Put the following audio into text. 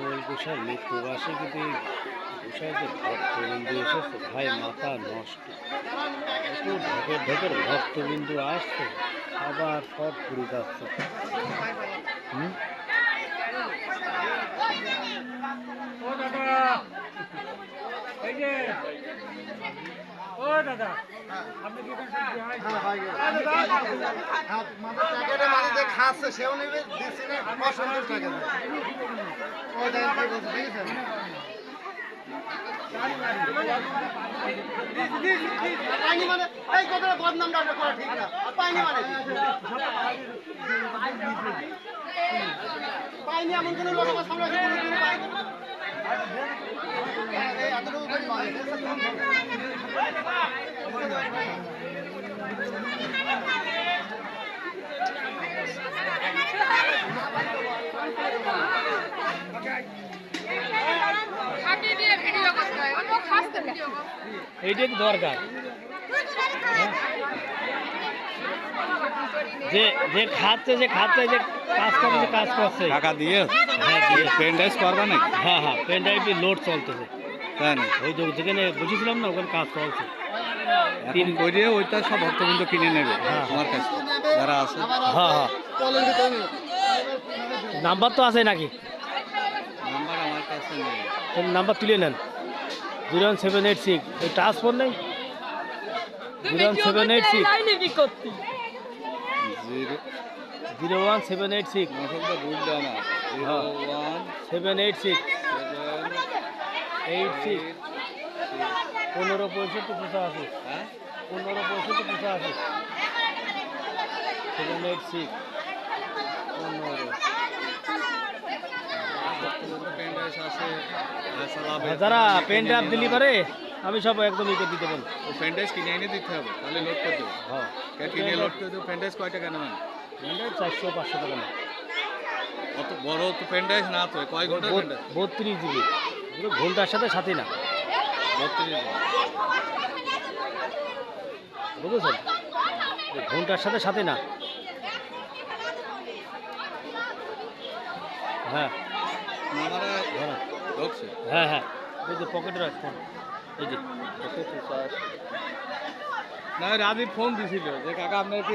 সাময়িক গোসাই মৃত্যুবাসে কিন্তু যদি গোসাই যে ভক্তবিন্দু এসেছে, ভাই মাথা নষ্ট। এত ঢেকের ঢেকের ভক্তবিন্দু আসছে, আবার সব পুরী যাচ্ছে। হুম ও দাদা এই যে ও দাদা আপনি কি এখানে সবজি হয়? প্যাকেটে মানে যে খাচ্ছে সেও নেবে দিচ্ছি না অসন্তোষ লাগে ও দেখেন কি বলছে দেখেছেন পাইনি মানে এই কথাটা বদনামটা আপনার করা ঠিক না। পাইনি মানে? পাইনি এমন কোনো লোক আমার সামনে এইটাই তো দরকার। যে যে খাচ্ছে যে খাচ্ছে যে কাজ করে যে কাজ করছে। টাকা দিয়ে? হ্যাঁ দিয়ে পেন্ডাইজ করবা নাকি? হ্যাঁ হ্যাঁ পেন ড্রাইভে লোড চলতেছে। তাই না ওই যে যেখানে বসেছিলাম না ওখানে কাজ চলছে তিন করিয়ে ওইটা সব ভক্তবৃন্দ কিনে নেবে হ্যাঁ। তোমার কাছ যারা আছে। হ্যাঁ হ্যাঁ। নাম্বার তো আছে নাকি? নাম্বার আমার কাছে নেই। নাম্বার তুলে নেন। Zero one seven eight six. এই ট্রান্সফোর নেই? Zero one seven eight six. Zero zero one seven eight six. Zero হ্যাঁ। One seven eight six. Eight six পনেরো পঁয়ষট্টি পঁচাশি। হ্যাঁ? পনেরো পঁয়ষট্টি পঁচাশি। সেভেন এইট সিক্স পনেরো। পেন্ডাইজ আছে যারা পেন ড্রাইভ দিলি পারে আমি সব একদম ই করে দিতে বল। ও পেন্ডাইজ কিনে এনে দিতে হবে তাহলে লোড করে দেবো। হ্যাঁ কিনে লোড করে দেবো? পেন্ডাইজ কয় টাকা নেবেন? চারশো পাঁচশো টাকা না অত বড় তো না তো কয় ঘণ্টা বত্রিশ জিবি। পুরো ঘণ্টার সাথে না। বুঝেছেন? এই ঘণ্টার সাথে না। হ্যাঁ। হ্যাঁ হ্যাঁ। পকেটে রাখছেন এই যে। না, রাজীব ফোন দিছিল। যে কাকা, আপনার কি